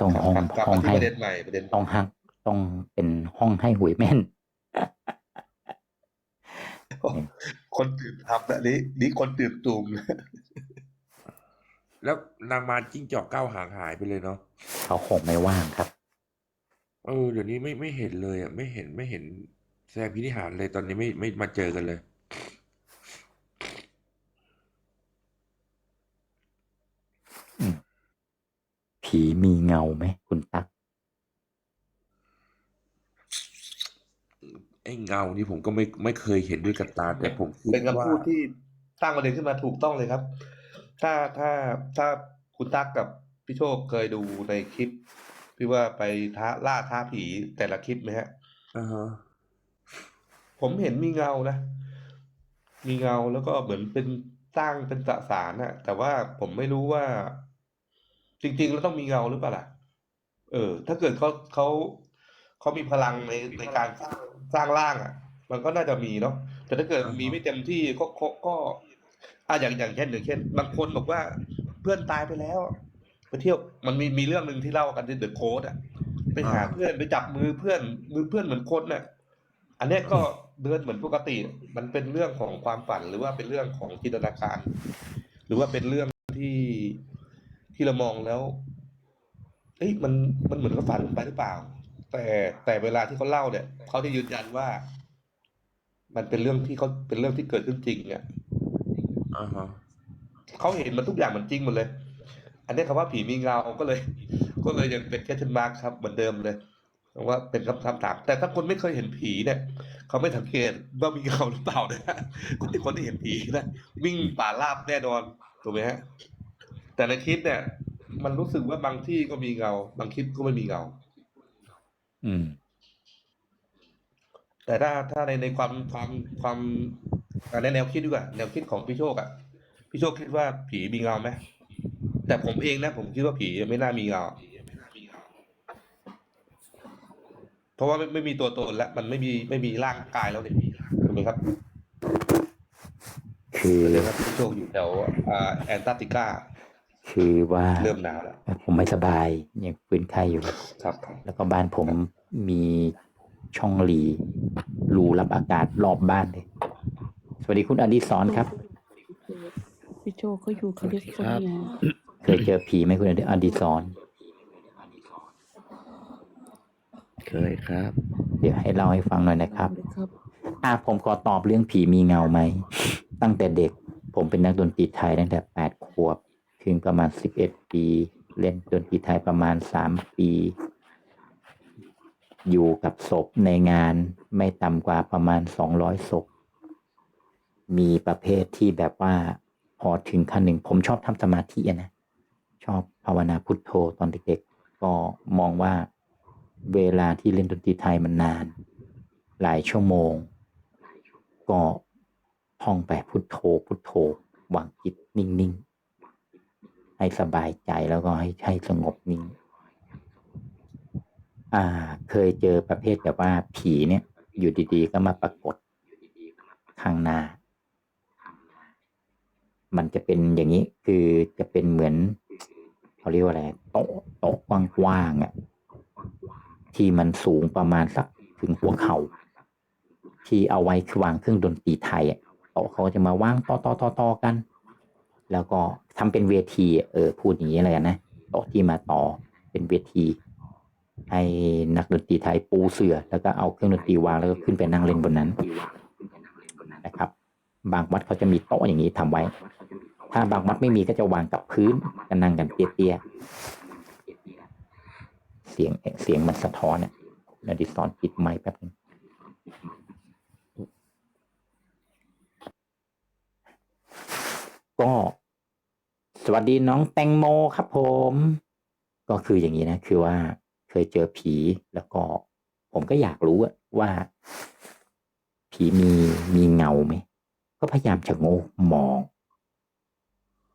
ต้องครับห้องกลับกลับห้องมาที่ให้ประเด็นใหม่ประเด็นต้องหักต้องเป็นห้องให้หวยแม่น คนตื่นทำนะนี่นี่คนตื่นตูมแล้วนางมารจิ้งจอกเก้าหางหายไปเลยเนาะเขาคงไม่ว่างครับ เออเดี๋ยวนี้ไม่ไม่เห็นเลยอะไม่เห็นไม่เห็นแสดงพินิหารเลยตอนนี้ไม่ไม่มาเจอกันเลย ผีมีเงาไหมคุณตั๊กไอ้เงานี่ผมก็ไม่ไม่เคยเห็นด้วยกับตาแต่ผมคิดเป็นคำว่าพูดที่ตั้งประเด็นขึ้นมาถูกต้องเลยครับ ถ้าถ้าถ้าคุณตั๊กกับพี่โชคเคยดูในคลิปที่ว่าไปท้าล่าท้าผีแต่ละคลิปไหมฮะ อ่าฮะผมเห็นมีเงานะ มีเงาแล้วก็เหมือนเป็นสร้างเป็นสสารนะแต่ว่าผมไม่รู้ว่า จริงๆแล้วต้องมีเงาหรือเปล่าล่ะเออ ถ้าเกิดเขาเขาเขามีพลังในในการสร้างสร้างร่างอะ มันก็น่าจะมีเนาะแต่ถ้าเกิดมีไม่เต็มที่ก็ก็ก็อะอย่างอย่างเช่นอย่างเช่น บางคนบอกว่าเพื่อนตายไปแล้ว ไปเที่ยวมันมีมีเรื่องหนึ่งที่เล่ากันที่เดอะโค้ดอะไปหาเพื่อนไปจับมือเพื่อนมือเพื่อนเหมือนคนน่ะ อันเนี้ยก็เดินเหมือนปกติ มันเป็นเรื่องของความฝันหรือว่าเป็นเรื่องของจินตนาการ หรือว่าเป็นเรื่องที่ ที่เรามองแล้วเอ้ยมันมันเหมือนกับฝันไปหรือเปล่า แต่แต่เวลาที่เขาเล่าเนี่ยเขาจะยืนยันว่า มันเป็นเรื่องที่เขาเป็นเรื่องที่เกิดขึ้นจริงเนี่ยอ่าฮะเขาเห็นมันทุกอย่างมันจริงหมดเลย อันนี้คำว่าผีมีเงาก็เลย ก็เลยยังเป็นแค่ชันมาร์กครับเหมือนเดิมเลยเพราะว่าเป็นคำถามถาม แต่ถ้าคนไม่เคยเห็นผีเนี่ย เขาไม่สังเกตว่ามีเงาหรือเปล่านะคนที่คนที่เห็นผีนะวิ่งป่าราบแน่นอนถูกไหมฮะ แต่ในคลิปเนี่ย มันรู้สึกว่าบางที่ก็มีเงา บางคลิปก็ไม่มีเงา อืม แต่ถ้าถ้าในในความความความอ่าในแนวคิดดีกว่าแนวคิดของพี่โชคอะพี่โชคคิดว่าผีมีเงาไหมแต่ผมเองนะ ผมคิดว่าผีไม่น่ามีเงาเพราะว่าไม่ไม่มีตัวตนแล้วมันไม่มีไม่มีร่างกายแล้วเนี่ยถูกไหมครับ คือเลยครับพี่โชคอยู่แถวอ่าแอนตาร์กติกา คือว่าเริ่มหนาวแล้วผมไม่สบายยังฟื้นไข้อยู่ครับครับแล้วก็บ้านผมมีช่องหลีรูรับอากาศรอบบ้านเลย สวัสดีคุณอดิศรครับพี่โจเขาอยู่แคลิฟอร์เนียเคยเจอผีไหมคุณอดิศรเคยครับ เดี๋ยวให้เล่าให้ฟังหน่อยนะครับเลยครับอะผมขอตอบเรื่องผีมีเงาไหมตั้งแต่เด็ก ผมเป็นนักดนตรีไทยตั้งแต่แปดขวบ ถึงประมาณสิบเอ็ดปี เล่นดนตรีไทยประมาณสามปี อยู่กับศพในงานไม่ต่ำกว่าประมาณสองร้อยศพ มีประเภทที่แบบว่าพอถึงขั้นหนึ่ง ผมชอบทำสมาธินะ ชอบภาวนาพุทโธตอนเด็กๆ ก็มองว่าเวลาที่เล่นดนตรีไทยมันนาน หลายชั่วโมง ก็ท่องไปพุทโธพุทโธวางจิตนิ่ง ๆ ให้สบายใจแล้วก็ให้ให้สงบนิ่งอ่า เคยเจอประเภทแบบว่าผีเนี่ย อยู่ดีๆ ก็มาปรากฏข้างหน้า มันจะเป็นอย่างนี้ คือจะเป็นเหมือนเขาเรียกว่าอะไรโต๊ะโต๊ะกว้างๆอะที่มันสูงประมาณสักถึงหัวเขา่าที่เอาไว้คือวางเครื่องดนตรีไทยอะโต๊ะเขาจะมาวางต่อต่อต่อต่อกัน แล้วก็ทำเป็นเวที เออพูดอย่างนี้เลยนะโต๊ะที่มาต่อเป็นเวที ให้นักดนตรีไทยปูเสือ แล้วก็เอาเครื่องดนตรีวางแล้วก็ขึ้นไปนั่งเล่นบนนั้นนะครับ บางวัดเขาจะมีโต๊ะอย่างนี้ทำไว้ ถ้าบางวัดไม่มีก็จะวางกับพื้นก็นั่งกันเตี้ยๆเสียงเสียงมันสะท้อนเนี่ยนาดิสอนปิดไมค์แป๊บนึงก็ สวัสดีน้องแตงโมครับผม ก็คืออย่างนี้นะ คือว่าเคยเจอผีแล้วก็ ผมก็อยากรู้ว่า ผีมีมีเงาไหม ก็พยายามชะโงกมอง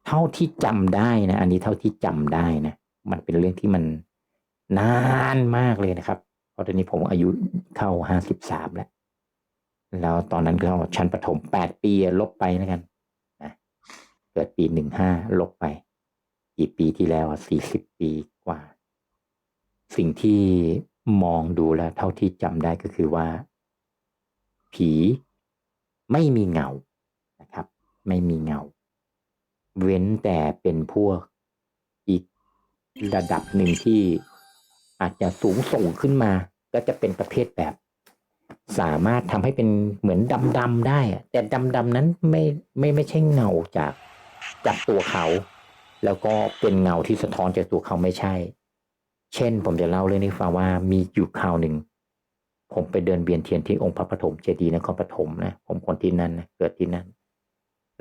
เท่าที่จำได้นะ อันนี้เท่าที่จำได้นะ มันเป็นเรื่องที่มันนานมากเลยนะครับ เพราะตอนนี้ผมอายุเข้าห้าสิบสามแล้ว แล้วตอนนั้นก็ชั้นประถมแปดปีลบไปแล้วกัน กิดปีหนึ่งห้าลบไป กี่ปีที่แล้วสี่สิบปีกว่า สิ่งที่มองดูแล้วเท่าที่จำได้ก็คือว่า ผีไม่มีเงานะครับ ไม่มีเงา เว้นแต่เป็นพวกอีกระดับหนึ่งที่อาจจะสูงส่งขึ้นมา ก็จะเป็นประเภทแบบ สามารถทำให้เป็นเหมือนดำๆได้ แต่ดำๆนั้นไม่ไม่ไม่ใช่เงาจาก จากตัวเขา แล้วก็เป็นเงาที่สะท้อนจากตัวเขาไม่ใช่ เช่น ผมจะเล่าเรื่องนี้ฟังว่ามีอยู่คราวหนึ่ง ผมไปเดินเวียนเทียนที่องค์พระปฐมเจดีย์นครปฐมนะผมคนที่นั่นนะเกิดที่นั่น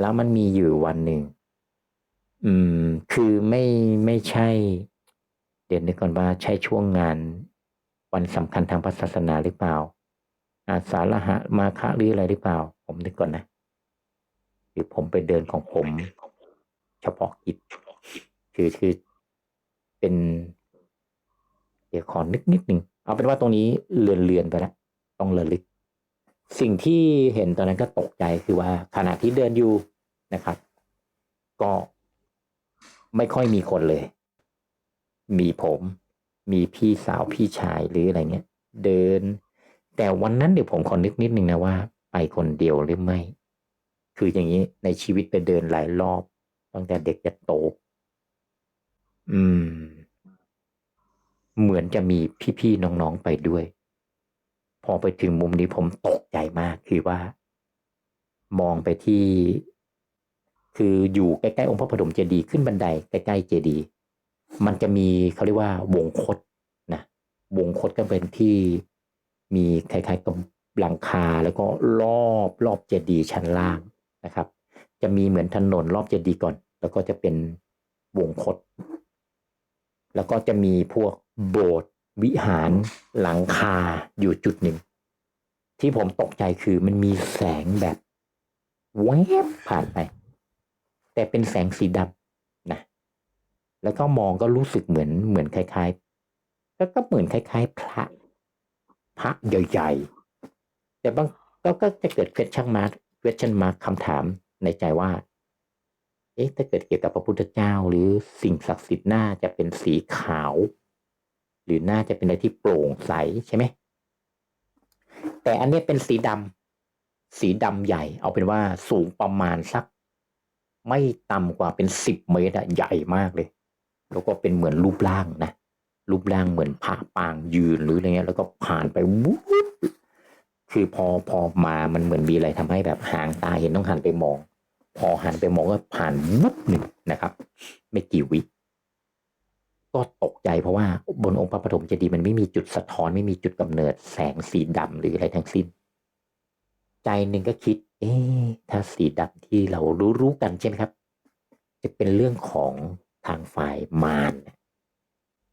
แล้วมันมีอยู่วันหนึ่ง อืม คือไม่ไม่ใช่ เดี๋ยวนึกก่อนว่าใช่ช่วงงาน วันสำคัญทางพระศาสนาหรือเปล่า อาสาฬหะมาคะหรืออะไรหรือเปล่า ผมนึกก่อนนะหรือผมไปเดินของผม ฉพาะกิจคือคือเป็น เดี๋ยวขอนึกนิดหนึ่งเอาเป็นว่าตรงนี้เลือนเลือนๆไปแล้วต้องระลึก สิ่งที่เห็นตอนนั้นก็ตกใจคือว่าขณะที่เดินอยู่นะครับ ก็ไม่ค่อยมีคนเลย มีผม มีพี่สาวพี่ชายหรืออะไรเงี้ย เดิน แต่วันนั้นเดี๋ยวผมขอนึกนิดนึงนะว่า ไปคนเดียวหรือไม่ คืออย่างนี้ในชีวิตไปเดินหลายรอบ ตั้งแต่เด็กจะโต อืม เหมือนจะมีพี่ๆน้องๆไปด้วย พอไปถึงมุมนี้ผมตกใจมากคือว่า มองไปที่ คืออยู่ใกล้ๆองค์พระปฐมเจดีย์ขึ้นบันไดใกล้ๆเจดีย์มันจะมีเขาเรียกว่าวงคตนะวงคตก็เป็นที่มีคล้ายๆกับหลังคาแล้วก็รอบรอบเจดีย์ชั้นล่างนะครับ จะมีเหมือนถนนรอบเจดีย์ก่อน แล้วก็จะเป็นวงคต แล้วก็จะมีพวกโบสถ์วิหารหลังคาอยู่จุดหนึ่ง ที่ผมตกใจคือมันมีแสงแบบแวบผ่านไป แต่เป็นแสงสีดำนะแล้วก็มองก็รู้สึกเหมือนเหมือนคล้ายๆแล้วก็เหมือนคล้าย ๆ พระ พระใหญ่ๆแต่บางก็ก็จะเกิดเควชั่นมาเควชั่นมาคำถามในใจว่า เอ๊ะถ้าเกิดเกี่ยวกับพระพุทธเจ้า หรือสิ่งศักดิ์สิทธิ์น่าจะเป็นสีขาว หรือน่าจะเป็นอะไรที่โปร่งใสใช่ไหมแต่อันนี้เป็นสีดำสีดำใหญ่ เอาเป็นว่าสูงประมาณสัก ไม่ต่ำกว่าเป็นสิบเมตรอะใหญ่มากเลย แล้วก็เป็นเหมือนรูปร่างนะรูปร่างเหมือนพระปางยืนหรืออะไรเงี้ย แล้วก็ผ่านไปวุ๊บคือพอพอมามันเหมือนมีอะไรทำให้แบบหางตาเห็นต้องหันไปมอง พอหันไปมองก็ผ่านวุบหนึ่งนะครับ ไม่กี่วิก็ตกใจเพราะว่าบนองค์พระปฐมเจดีย์มันไม่มีจุดสะท้อนไม่มีจุดกำเนิดแสงสีดำหรืออะไรทั้งสิ้น ใจหนึ่งก็คิด เอ๊ถ้าสีดำที่เรารู้รู้ๆกันใช่ไหมครับ จะเป็นเรื่องของทางฝ่ายมาร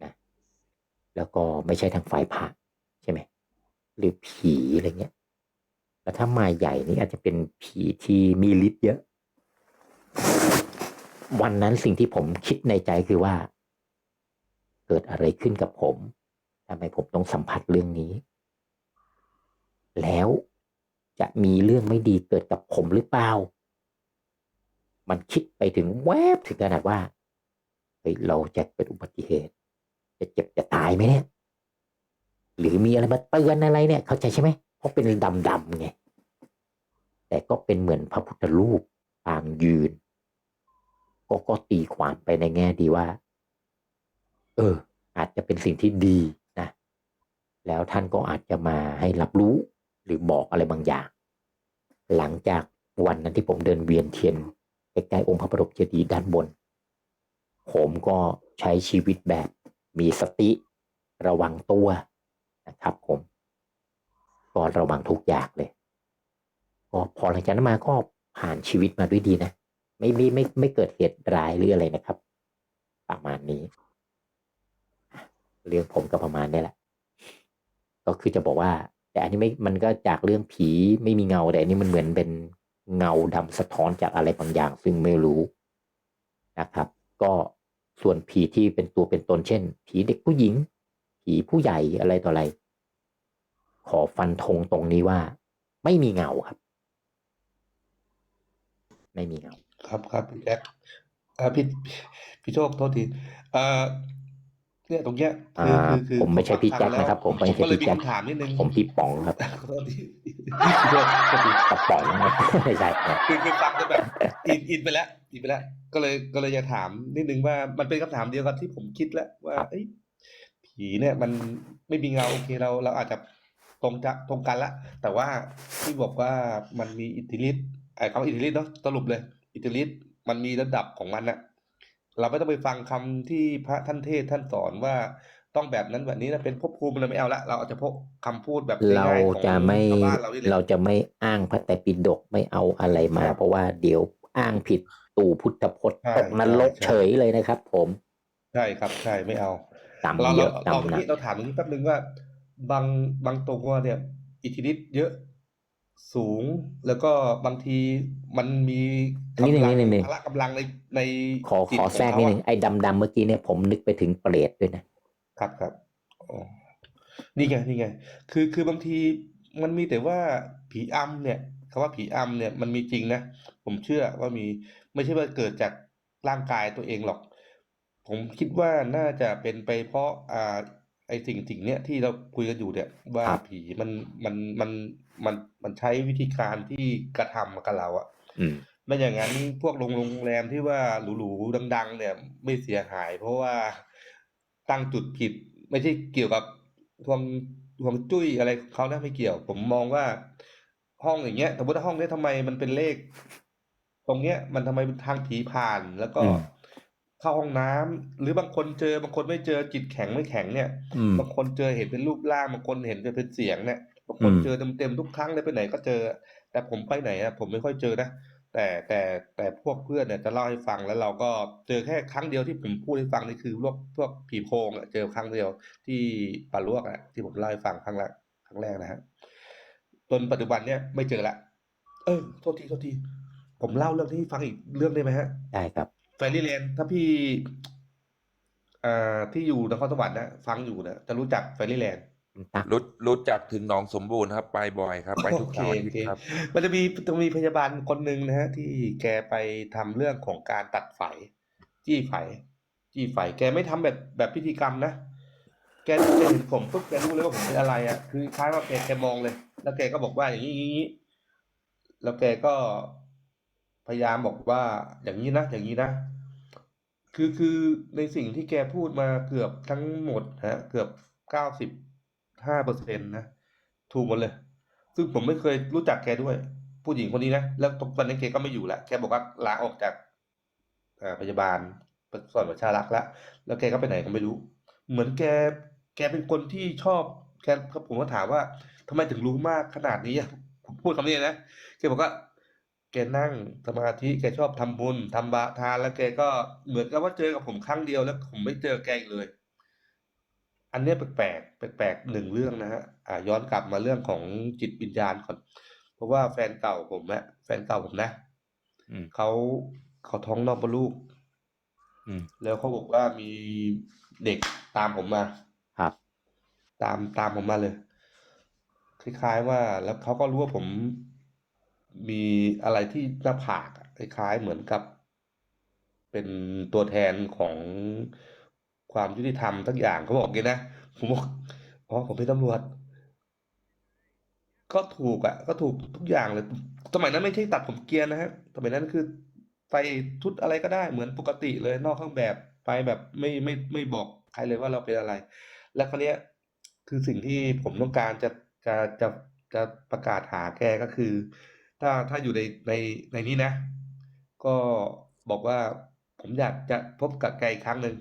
นะแล้วก็ไม่ใช่ทางฝ่ายพระใช่ไหมหรือผีอะไรเงี้ยแล้วถ้ามาใหญ่นี่อาจจะเป็นผีที่มีฤทธิ์เยอะ วันนั้นสิ่งที่ผมคิดในใจคือว่า เกิดอะไรขึ้นกับผมทำไมผมต้องสัมผัสเรื่องนี้ แล้วจะมีเรื่องไม่ดีเกิดกับผมหรือเปล่า มันคิดไปถึงแวบถึงขนาดว่าเฮ้ยเราจะเป็นอุบัติเหตุ จะเจ็บจะตายไหมเนี่ย หรือมีอะไรมาเตือนอะไรเนี่ย เข้าใจใช่ไหมเพราะเป็นดำๆไงแต่ก็เป็นเหมือนพระพุทธรูปปางยืน ก็ก็ตีความไปในแง่ดีว่า เออ อาจจะเป็นสิ่งที่ดีนะ แล้วท่านก็อาจจะมาให้รับรู้หรือบอกอะไรบางอย่าง หลังจากวันนั้นที่ผมเดินเวียนเทียนใกล้ๆองค์พระบรมเจดีย์ด้านบน ผมก็ใช้ชีวิตแบบมีสติระวังตัวนะครับผมก็ระวังทุกอย่างเลย ก็พอหลังจากนั้นมาก็ผ่านชีวิตมาด้วยดีนะ ไม่ไม่ไม่ไม่เกิดเหตุร้ายหรืออะไรนะครับ ประมาณนี้ เรื่องผมก็ประมาณนี้แหละ ก็คือจะบอกว่า แต่อันนี้ไม่มันก็จากเรื่องผีไม่มีเงาแต่อันนี้มันเหมือนเป็นเงาดำสะท้อนจากอะไรบางอย่าง ซึ่งไม่รู้นะครับ ก็ส่วนผีที่เป็นตัวเป็นตนเช่น ผีเด็กผู้หญิง ผีผู้ใหญ่อะไรต่ออะไร ขอฟันธงตรงนี้ว่า ไม่มีเงาครับ ไม่มีเงา ครับครับพี่แจ็คอ่าพี่พี่โชคโทษทีอ่าเนี่ยตรงเนี้ยอ่าคือคือคือผมไม่ใช่พี่แจ็คฟังแล้วนะครับ ผมไม่ผมใช่ก็เลยพี่มีแจ็คคำถามนิดนึงผมพี่ป๋องครับขอโทษทีขอโทษขอโทษทีกระป๋องครับไม่ใช่ครับคือคือฟังจะแบบอินอินไปแล้วอินไปแล้วก็เลยก็เลยจะถามนิดนึงว่ามันเป็นคำถามเดียวกันที่ผมคิดแล้วว่าเอ้ยผีเนี่ยมันไม่มีเงาโอเคเราเราอาจจะตรงจะตรงกันละแต่ว่าที่บอกว่ามันมีอิทธิฤทธิ์ไอ้คำว่าอิทธิฤทธิ์เนาะสรุปเลย อิทธิฤทธิ์มันมีระดับของมันอะเราไม่ต้องไปฟังคำที่พระท่านเทศน์ท่านสอนว่าต้องแบบนั้นแบบนี้นะเป็นภพภูมิเราไม่เอาละเราอาจจะพกคำพูดแบบเราง่ายๆของจะไม่ชาวบ้านเรานี่แหละเราจะไม่อ้างพระไตรปิฎกไม่เอาอะไรมาครับเพราะว่าเดี๋ยวอ้างผิดตู่พุทธพจน์ใช่ตกนรกใช่เฉยเลยนะครับ ผมใช่ครับใช่ไม่เอาต่ำเราเยเราอะเราต่ำหนัที่กเราถามตรงนี้แป๊บนึงว่า บางบางตัวเนี่ย อิทธิฤทธิ์เยอะ สูง แล้วก็บางทีมันมีนี่หนึ่งกำลันี่หนึ่งนี่พละกำลังในในขอจิตขอขแทรองกเขานิดอะนึงไอ้ดำๆเมื่อกี้เนี่ยผมนึกไปถึงเปรตด้วยนะครับครับอ๋อนี่ไงนี่ไง คือคือบางทีมันมีแต่ว่าผีอำเนี่ยคำว่าผีอำเนี่ยมันมีจริงนะ ผมเชื่อว่ามีไม่ใช่ว่าเกิดจากร่างกายตัวเองหรอก ผมคิดว่าน่าจะเป็นไปเพราะอ่าไอสิ่งสิ่งเนี้ยที่เราคุยกันอยู่เนี่ยว่าครับผีมันมันมัน มันมันใช้วิธีการที่กระทำกับเราอะอืมไม่อย่างนั้นพวกโรงโรงแรมที่ว่าหรูๆดัง ๆ เนี่ย ไม่เสียหาย เพราะว่าตั้งจุดผิด ไม่ใช่เกี่ยวกับฮวงฮวงจุ้ยอะไรของเขานะไม่เกี่ยว ผมมองว่าห้องอย่างเงี้ยสมมติว่าห้องเนี้ยทำไมมันเป็นเลข ตรงเนี้ย มันทำไมเป็นทางผีผ่านแล้วก็อืมเข้าห้องน้ำหรือบางคนเจอบางคนไม่เจอจิตแข็งไม่แข็งเนี่ยอืมบางคนเจอเห็นเป็นรูปร่างบางคนเห็นเป็นเสียงเนี่ย บางคนอืมเจอเต็มๆทุกครั้งเลยไปไหนก็เจอ แต่ผมไปไหนอะผมไม่ค่อยเจอนะแต่แต่แต่พวกเพื่อนเนี่ยจะเล่าให้ฟังแล้วเราก็เจอแค่ครั้งเดียวที่ผมพูดให้ฟังนี่คือพวกพวกผีโพงอะเจอครั้งเดียวที่ป่าลวกอะที่ผมเล่าให้ฟังครั้งแรกครั้งแรกนะฮะจนปัจจุบันเนี่ยไม่เจอละเออโทษทีโทษทีผมเล่าเรื่องที่ฟังอีกเรื่องได้ไหมฮะได้ครับแฟรรี่แลนด์ถ้าพี่อ่าที่อยู่นครสวรรค์นะฟังอยู่นะจะรู้จักแฟรรี่แลนด์ คุณตั๊ก รู้รู้จักถึงหนองสมบูรณ์ครับ ไปบ่อยครับ ไปทุกโอเคเสาร์อาโอทิตเคย์ครับ มันจะมีจะมีพยาบาลคนหนึ่งนะฮะที่แกไปทำเรื่องของการตัดไฝจี้ไฝจี้ไฝแกไม่ทำแบบแบบพิธีกรรมนะ แกแกเห็นผมปุ๊บแกรู้เลยว่าผมเป็นอะไรอะ คือคล้ายว่าแกแกมองเลย แล้วแกก็บอกว่าอย่างนี้อย่างนี้แล้วแกก็พยายามบอกว่าอย่างนี้นะอย่างนี้นะ คือคือในสิ่งที่แกพูดมาเกือบทั้งหมดฮะ เกือบเก้าสิบ ห้าเปอร์เซ็นต์นะ ถูกหมดเลย ซึ่งผมไม่เคยรู้จักแกด้วย ผู้หญิงคนนี้นะ แล้วตอนนั้นแกก็ไม่อยู่ละแกบอกว่าลาออกจากอ่าพยาบาลสอนประชารักษ์แล้วแล้วแกก็ไปไหนก็ไม่รู้ เหมือนแก แกเป็นคนที่ชอบ แกผมก็ถามว่าทำไมถึงรู้มากขนาดนี้อะผมพูดคำนี้นะ แกบอกว่าแกนั่งสมาธิ แกชอบทำบุญทำบาทาน แล้วแกก็เหมือนกับว่าเจอกับผมครั้งเดียวแล้วผมไม่เจอแกอีกเลย อันเนี้ยแปลกๆแปลกๆหนึ่งเรื่องนะฮะอ่าย้อนกลับมาเรื่องของจิตวิญญาณก่อน เพราะว่าแฟนเก่าผมอะแฟนเก่าผมนะอืมเขาเขาท้องนอกมดลูกอืมแล้วเขาบอกว่ามีเด็กตามผมมาครับตามตามผมมาเลย คล้ายๆว่า แล้วเขาก็รู้ว่าผมมีอะไรที่หน้าผากอะคล้ายๆเหมือนกับ เป็นตัวแทนของ ความยุติธรรมทักอย่างเขาบอกงี้นะผมบอกอ๋อผมเป็นตำรวจ ก็ถูกอะ ก็ถูกทุกอย่างเลย สมัยนั้นไม่ใช่ตัดผมเกียนนะฮะสมัยนั้นคือใส่ชุดอะไรก็ได้เหมือนปกติเลยนอกเครื่องแบบไปแบบไม่ไม่ไม่บอกใครเลยว่าเราเป็นอะไร แล้วคราวนี้ยคือสิ่งที่ผมต้องการจะจะจะจะประกาศหาแกก็คือ ถ้าถ้าอยู่ในในในนี้นะ ก็บอกว่าผมอยากจะพบกับแกอีกครั้งหนึ่ง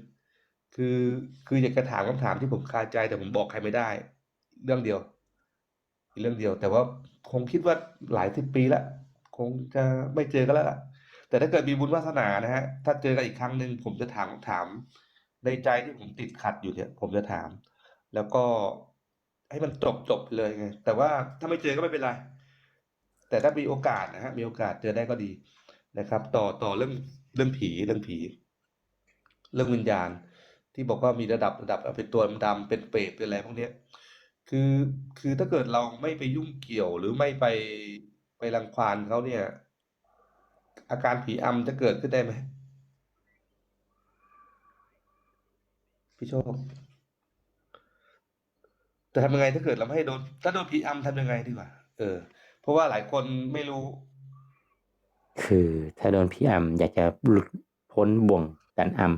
คือคืออยากจะถามคำถามที่ผมคาใจแต่ผมบอกใครไม่ได้ เรื่องเดียวเรื่องเดียว แต่ว่าคงคิดว่าหลายสิบปีแล้วคงจะไม่เจอกันแล้วล่ะแต่ถ้าเกิดมีบุญวาสนานะฮะ ถ้าเจอกันอีกครั้งหนึ่งผมจะถามคำถาม ในใจที่ผมติดขัดอยู่เนี่ย ผมจะถาม แล้วก็ให้มันจบจบเลยไงแต่ว่าถ้าไม่เจอก็ไม่เป็นไร แต่ถ้ามีโอกาสนะฮะ มีโอกาสเจอได้ก็ดีนะครับ ต่อต่อเรื่องเรื่องผีเรื่องผี เรื่องวิญญาณ ที่บอกว่ามีระดับระดับเป็นตัวดำเป็นเปรตเป็นอะไรพวกนี้คือคือถ้าเกิดเราไม่ไปยุ่งเกี่ยวหรือไม่ไปไปรังควานเขาเนี่ย อาการผีอำจะเกิดขึ้นได้ไหมพี่โชคจะทำยังไงถ้าเกิดเราไม่ให้โดนถ้าโดนผีอำทำยังไงดีกว่า เออ เพราะว่าหลายคนไม่รู้ คือถ้าโดนพี่อัมอยากจะหลุดพ้นบ่วงการอัม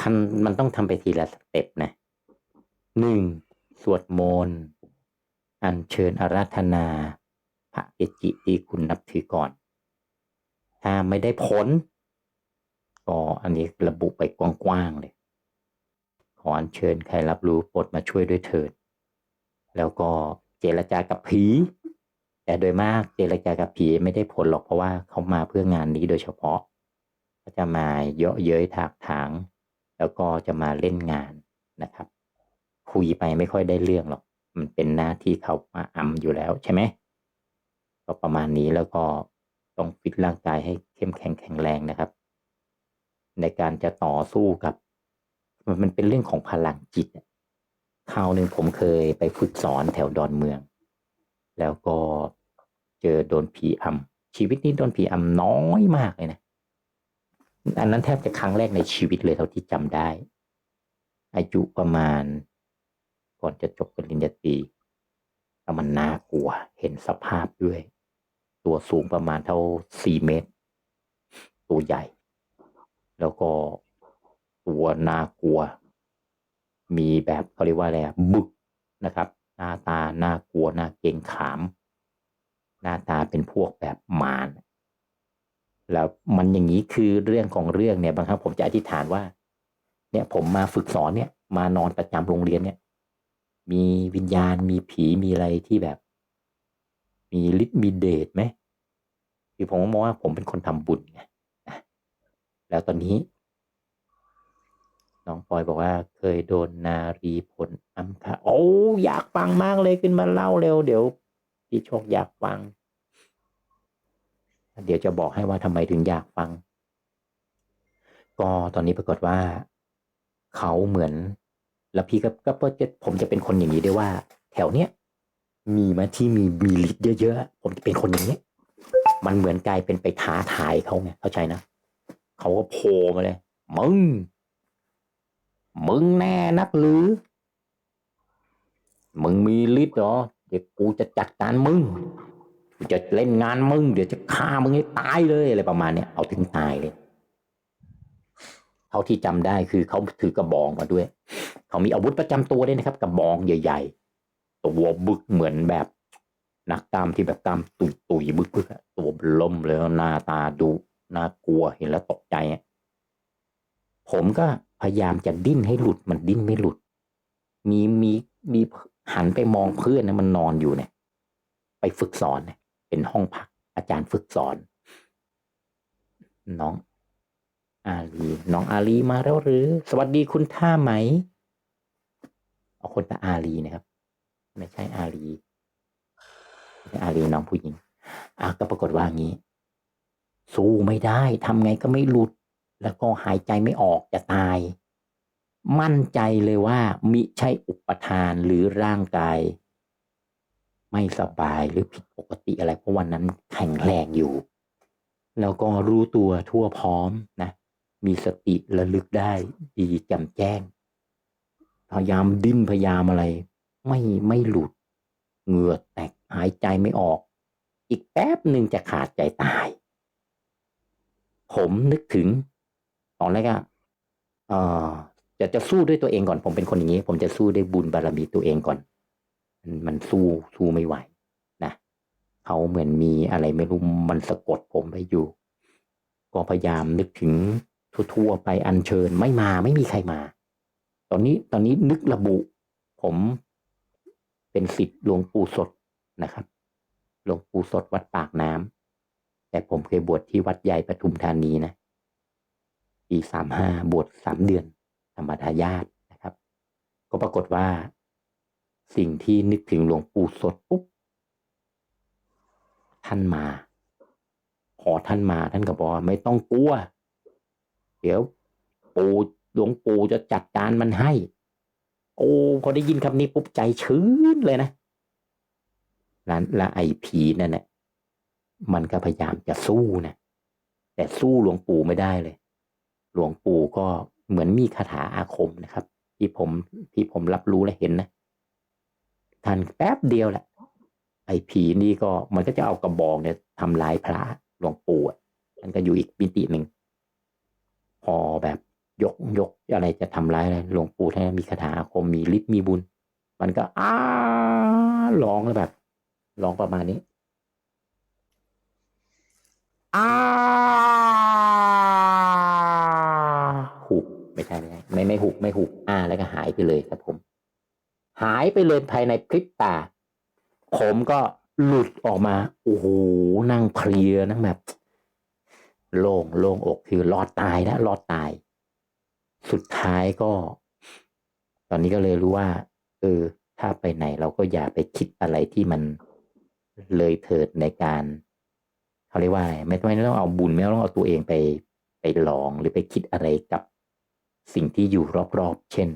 คันมันต้องทำไปทีละสเต็ปนะหนึ่งสวดมนต์อัญเชิญอาราธนา พระเกจิที่คุณนับถือก่อน ถ้าไม่ได้ผล ก็อันนี้ระบุไปกว้างๆเลย ขออัญเชิญใครรับรู้ปรดมาช่วยด้วยเถิด แล้วก็เจรจากับผี แต่โดยมากเจรจากับผีไม่ได้ผลหรอกเพราะว่าเขามาเพื่องานนี้โดยเฉพาะเขาจะมาเยาะเย้ยถากถาง แล้วก็จะมาเล่นงานนะครับ คุยไปไม่ค่อยได้เรื่องหรอก มันเป็นหน้าที่เขามาอำอยู่แล้วใช่ไหมก็ประมาณนี้แล้วก็ต้องฟิตร่างกายให้เข้มแข็งแข็งแรงนะครับ ในการจะต่อสู้กับมันมันเป็นเรื่องของพลังจิตคราวหนึ่งผมเคยไปฝึกสอนแถวดอนเมือง แล้วก็เจอโดนผีอำชีวิตนี้โดนผีอำน้อยมากเลยนะ อันนั้นแทบจะครั้งแรกในชีวิตเลยเท่าที่จำได้ อายุประมาณ ก่อนจะจบปริญญาตรีแล้วมันน่ากลัว เห็นสภาพด้วย ตัวสูงประมาณเท่าสี่เมตร ตัวใหญ่ แล้วก็ตัวน่ากลัว มีแบบเขาเรียกว่าอะไรบึกนะครับ หน้าตาน่ากลัวน่าเกงขาม หน้าตาเป็นพวกแบบมาร แล้วมันอย่างนี้คือเรื่องของเรื่องเนี่ยบางครั้งผมจะอธิษฐานว่า เนี่ยผมมาฝึกสอนเนี่ย มานอนประจำโรงเรียนเนี่ย มีวิญญาณมีผีมีอะไรที่แบบ มีฤทธิ์มีเดชไหมคือผมมองว่าผมเป็นคนทำบุญไงแล้วตอนนี้ น้องปอยบอกว่า เคยโดนนารีผลอัมค่ะโอ้อยากฟังมากเลยขึ้นมาเล่าเร็ว เดี๋ยวพี่โชคอยากฟัง เดี๋ยวจะบอกให้ว่าทำไมถึงอยากฟัง ก็ตอนนี้ปรากฏว่า เขาเหมือน แล้วพี่ก็ก็ผมจะเป็นคนอย่างนี้ด้วยว่า แถวเนี้ยมีมาที่มีมีฤทธิ์เยอะๆผมจะเป็นคนอย่างนี้มันเหมือนกลายเป็นไปท้าทายเขาไงเข้าใจนะเขาก็โผล่มาเลยมึง มึงแน่นักหรือ มึงมีฤทธิ์เหรอ เดี๋ยวกูจะจัดการมึง จะเล่นงานมึง เดี๋ยวจะฆ่ามึงให้ตายเลยอะไรประมาณเนี้ยเอาถึงตายเลยเท่าที่จำได้คือเขาถือกระบองมาด้วย เขามีอาวุธประจำตัวด้วยนะครับ กระบองใหญ่ ๆ ตัวบึกเหมือนแบบนักกล้ามที่แบบกล้ามตุยตุยบึกบึกๆตัวล่มเลยแล้วหน้าตาดุน่ากลัวเห็นแล้วตกใจผมก็พยายามจะดิ้นให้หลุดมันดิ้นไม่หลุด มีมีมีหันไปมองเพื่อนนะมันนอนอยู่เนี่ย ไปฝึกสอนเนี่ย เป็นห้องพักอาจารย์ฝึกสอน น้องอาลีน้องอาลีมาแล้วหรือ สวัสดีคุณท่าไหม เอาคนตาอาลีนะครับ ไม่ใช่อาลีอาลีน้องผู้หญิงอะก็ปรากฏว่างี้ สู้ไม่ได้ทำไงก็ไม่หลุด แล้วก็หายใจไม่ออกจะตาย มั่นใจเลยว่า มิใช่อุปทานหรือร่างกาย ไม่สบายหรือผิดปกติอะไร เพราะวันนั้นแข็งแรงอยู่ แล้วก็รู้ตัวทั่วพร้อมนะ มีสติระลึกได้ดีแจ่มแจ้ง พยายามดิ้นพยายามอะไร ไม่ไม่หลุด เหงื่อแตกหายใจไม่ออก อีกแป๊บหนึ่งจะขาดใจตาย ผมนึกถึงตอนแรกอะเออจะจะสู้ด้วยตัวเองก่อน ผมเป็นคนอย่างนี้ ผมจะสู้ด้วยบุญบารมีตัวเองก่อน มันสู้สู้ไม่ไหวนะเขาเหมือนมีอะไรไม่รู้มันสะกดผมไปอยู่ ก็พยายามนึกถึงทั่วๆไปอัญเชิญไม่มาไม่มีใครมา ตอนนี้ตอนนี้นึกระบุ ผมเป็นศิษย์หลวงปู่สดนะครับหลวงปู่สดวัดปากน้ำแต่ผมเคยบวชที่วัดใหญ่ปทุมธานีนะปีสามห้าบวชสามเดือนธรรมดาญาตินะครับ ก็ปรากฏว่า สิ่งที่นึกถึงหลวงปู่สดปุ๊บท่านมาพอท่านมาท่านก็บอกว่าไม่ต้องกลัว เดี๋ยว ปู่หลวงปู่จะจัดการมันให้ โอ้พอได้ยินคำนี้ปุ๊บใจชื้นเลยนะแล้วและไอ้ผีนั่นแหละมันก็พยายามจะสู้นะแต่สู้หลวงปู่ไม่ได้เลย หลวงปู่ก็เหมือนมีคาถาอาคมนะครับ ที่ผมที่ผมรับรู้และเห็นนะ ท่านแป๊บเดียวแหละ ไอ้ผีนี่ก็มันก็จะเอากระบอกเนี่ยทำลายพระหลวงปู่อะมันก็อยู่อีกมิติหนึ่ง พอแบบยกยกอะไรจะทำร้ายอะไรหลวงปู่ท่านมีคาถาอาคมมีฤทธิ์มีบุญ มันก็อ้าร้องแล้วแบบร้องประมาณนี้อ้าหุบไม่ใช่ไม่ใช่ไม่ไม่หุบไม่หุบอ้าแล้วก็หายไปเลยครับผม หายไปเลยภายในพริบตา ผมก็หลุดออกมา โอ้โห นั่งเพลียนั่งแบบ โล่งโล่งอกคือรอดตายนะรอดตาย สุดท้ายก็ ตอนนี้ก็เลยรู้ว่า เออ ถ้าไปไหนเราก็อย่าไปคิดอะไรที่มันเลยเถิดในการเขาเรียกว่าอะไรไม่ไม่ต้องเอาบุญไม่ต้องเอาตัวเองไปไปลองหรือไปคิดอะไรกับสิ่งที่อยู่รอบๆ เช่น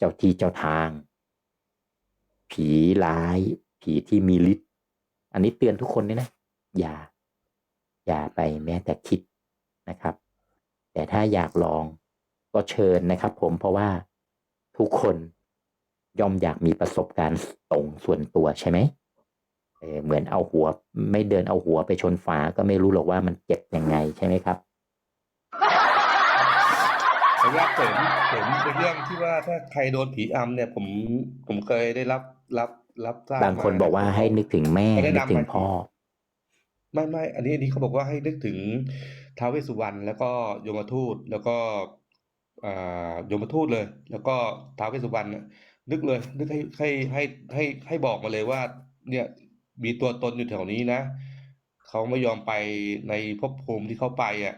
เจ้าที่เจ้าทาง ผีร้าย ผีที่มีฤทธิ์อันนี้เตือนทุกคนเลยนะ อย่า อย่าไปแม้แต่คิดนะครับ แต่ถ้าอยากลองก็เชิญนะครับผมเพราะว่าทุกคนย่อมอยากมีประสบการณ์ตรงส่วนตัวใช่ไหมเออเหมือนเอาหัว ไม่เดินเอาหัวไปชนฝาก็ไม่รู้หรอกว่ามันเจ็บยังไงใช่ไหมครับ ขออนุญาตเสริมเสริมเป็นเรื่องที่ว่าถ้าใครโดนผีอำเนี่ย ผมผมเคยได้รับรับรับทราบบางคนมบอกว่าให้นึกถึงแม่เขาแนะนึกนำถึงให้พ่อ ไม่ไม่อันนี้อันนี้เขาบอกว่าให้นึกถึงท้าวเวสสุวรรณแล้วก็ยมทูตแล้วก็อ่ายมทูตเลย แล้วก็ท้าวเวสสุวรรณน่ะนึกเลย นึกให้ให้ให้ให้ให้บอกมาเลยว่า เนี่ยมีตัวตนอยู่แถวนี้นะเขาไม่ยอมไปในภพภูมิที่เขาไปอะ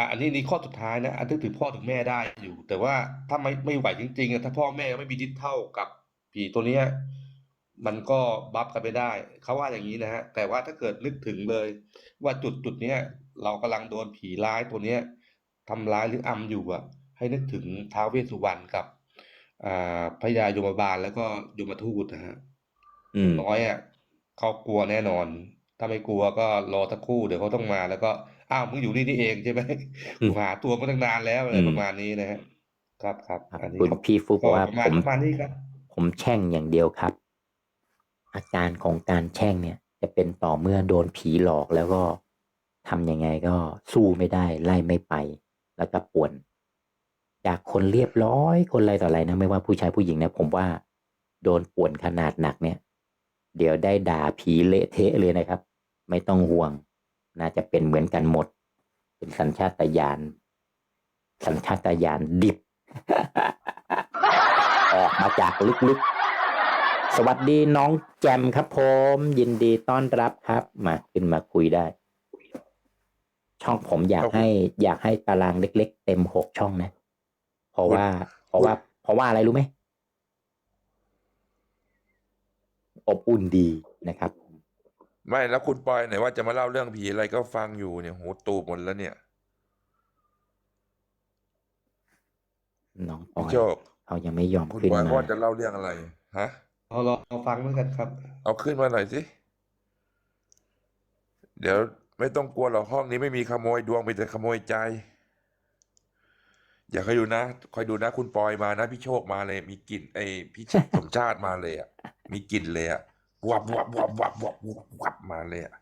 อะอันนี้นี่ข้อสุดท้ายนะอันนึกถึงพ่อถึงแม่ได้อยู่ แต่ว่าถ้าไม่ไม่ไหวจริงๆอะถ้าพ่อแม่ไม่มีฤทธิ์เท่ากับผีตัวเนี้ยมันก็บัฟกันไม่ได้เขาว่าอย่างนี้นะฮะแต่ว่าถ้าเกิดนึกถึงเลย ว่าจุดจุดเนี้ยเรากำลังโดนผีร้ายตัวเนี้ยทำร้ายหรืออำอยู่อะ ให้นึกถึงท้าวเวสสุวรรณกับอ่าพญายมบาลแล้วก็ยมทูตนะฮะอืมน้อยอะเขากลัวแน่นอน ถ้าไม่กลัวก็รอสักครู่เดี๋ยวเขาต้องมาแล้วก็ อ้าวมึงอยู่นี่นี่เองใช่ไหมอืมหาตัวมาตั้งนานแล้วอะไรอืมประมาณนี้นะฮะครับครับครับอันนี้คุณก็พี่ฟุกบอกว่าประมาผณมประมาณนี้ครับ ผมแช่งอย่างเดียวครับ อาการของการแช่งเนี่ย จะเป็นต่อเมื่อโดนผีหลอกแล้วก็ทำยังไงก็สู้ไม่ได้ไล่ไม่ไป แล้วก็ป่วน จากคนเรียบร้อยคนอะไรต่ออะไรนะ ไม่ว่าผู้ชายผู้หญิงนะผมว่า โดนป่วนขนาดหนักเนี่ย เดี๋ยวได้ด่าผีเละเทะเลยนะครับ ไม่ต้องห่วง น่าจะเป็นเหมือนกันหมด เป็นสัญชาตญาณสัญชาตญาณดิบ ออกมาจากลึกๆ สวัสดีน้องแจมครับผม ยินดีต้อนรับครับ มาขึ้นมาคุยได้ ช่องผมอยากให้ อยากให้ตารางเล็ก ๆ เต็มหกช่องนะ เพราะว่า เพราะว่า เพราะว่าอะไรรู้ไหมอบอุ่นดีนะครับ ไม่แล้วคุณปอยไหนว่าจะมาเล่าเรื่องผีอะไรก็ฟังอยู่เนี่ยหูตูบหมดแล้วเนี่ยน้องปอพี่ยโชคเขายังไม่ยอมคุณขึ้นปอยมาว่าจะเล่าเรื่องอะไรฮะ เอาลองเอาฟังด้วยกันครับ เอาขึ้นมาหน่อยสิ เดี๋ยวไม่ต้องกลัวหรอกห้องนี้ไม่มีขโมยดวงมีแต่ขโมยใจ อย่าคอยดูนะคอยดูนะ คุณปอยมานะ พี่โชคมาเลย มีกลิ่นไอ้พี่ชสมชาติมาเลยอะมีกลิ่นเลยอะ วับวับวับวับวับวับวับมาเลยอะ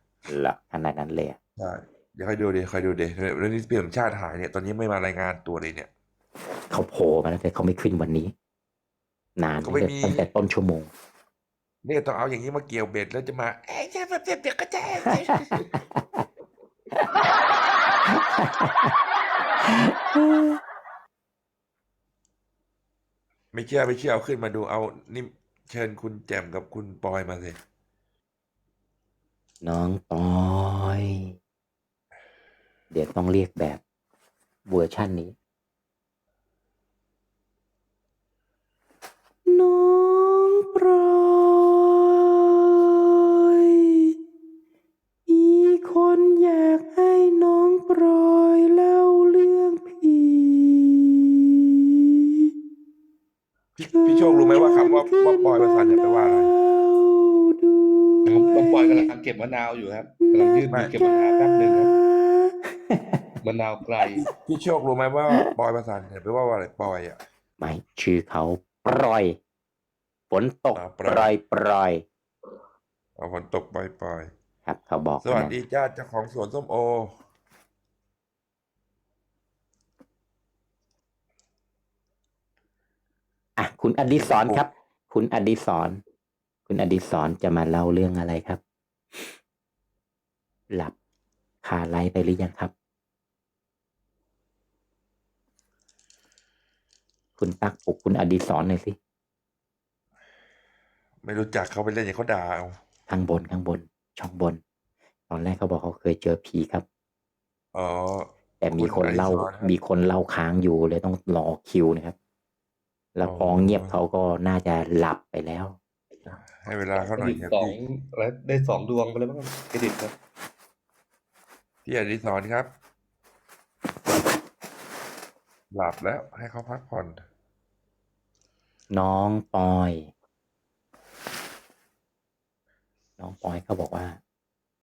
ละขนาดนั้นเลยอะใช่เดี๋ยวคอยดูดิคอยดูดิเรื่องนี้พี่สมชาติหายเนี่ยตอนนี้ไม่มารายงานตัวเลยเนี่ยเขาโผล่มาแล้วแต่เขาไม่ขึ้นวันนี้ นานเขาไม่มีตั้งแต่ต้นชั่วโมงเนี่ยต้องเอาอย่างนี้มาเกี่ยวเบ็ดแล้วจะมาเอ้ยเจ็บเจ็บเจ็บก็เจ็บไม่เชื่อไม่เชื่อเอาขึ้นมาดูเอานี่ เชิญคุณแจ่มกับคุณปอยมาสิน้องปอย เดี๋ยวต้องเรียกแบบเวอร์ชั่นนี้ น้องปอย ว่าคำว่าว่าปอยภาษาเนี่ยแปลว่าอะไรน้องน้องปอยกำลังเก็บมะนาวอยู่ครับกำลังยืดมือเก็บมะนาวแป๊บหนึ่งครับมะนาวไกลพี่โชครู้ไหมว่าปอยภาษาเนี่ยแปลว่าอะไรปอยอะไม่ชื่อเขาปล่อยฝนตกอ่าปปรรออยยปรอยเอาฝนตกปล่อยๆครับ เขาบอกๆสวัสนะดีจ้าเจ้าของสวนส้มโออะคุณอดิศรครับ คุณอดิศรคุณอดิศรจะมาเล่าเรื่องอะไรครับ หลับคาไลฟ์ไปหรือยังครับ คุณตักปลุกคุณอดิศรหน่อยสิ ไม่รู้จักเขาไปเล่นอย่างเขาด่าเอาข้างบนข้างบน ช่องบน ตอนแรกเขาบอกเขาเคยเจอผีครับ อ๋อ แต่มีคนเล่าคุณอดิศรครับมีคนเล่าค้างอยู่เลยต้องรอคิวนะครับ แล้วพออ๋อเงียบเขาก็น่าจะหลับไปแล้ว ให้เวลาเขาหน่อยครับสองพี่แล้วได้สองดวงไปแล้วมั้งเครดิตครับ พี่อดิศรครับ หลับแล้วให้เขาพักผ่อน น้องปอย น้องปอยเขาบอกว่า